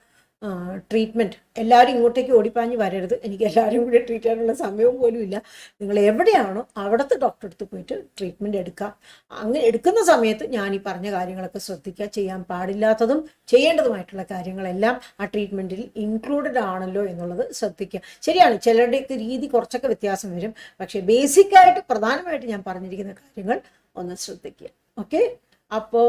ട്രീറ്റ്മെന്റ് എല്ലാവരും ഇങ്ങോട്ടേക്ക് ഓടിപ്പാഞ്ഞ് വരരുത്. എനിക്ക് എല്ലാവരും കൂടി ട്രീറ്റ് ചെയ്യാനുള്ള സമയവും പോലും ഇല്ല. നിങ്ങൾ എവിടെയാണോ അവിടുത്തെ ഡോക്ടറെ അടുത്ത് പോയിട്ട് ട്രീറ്റ്മെന്റ് എടുക്കുക അങ്ങനെ എടുക്കുന്ന സമയത്ത് ഞാൻ ഈ പറഞ്ഞ കാര്യങ്ങളൊക്കെ ശ്രദ്ധിക്കുക. ചെയ്യാൻ പാടില്ലാത്തതും ചെയ്യേണ്ടതുമായിട്ടുള്ള കാര്യങ്ങളെല്ലാം ആ ട്രീറ്റ്മെന്റിൽ ഇൻക്ലൂഡഡ് ആണല്ലോ എന്നുള്ളത് ശ്രദ്ധിക്കുക. ശരിയാണ് ചിലരുടെയൊക്കെ രീതി കുറച്ചൊക്കെ വ്യത്യാസം വരും. പക്ഷേ ബേസിക്കായിട്ട് പ്രധാനമായിട്ട് ഞാൻ പറഞ്ഞിരിക്കുന്ന കാര്യങ്ങൾ ഒന്ന് ശ്രദ്ധിക്കുക. ഓക്കെ അപ്പോൾ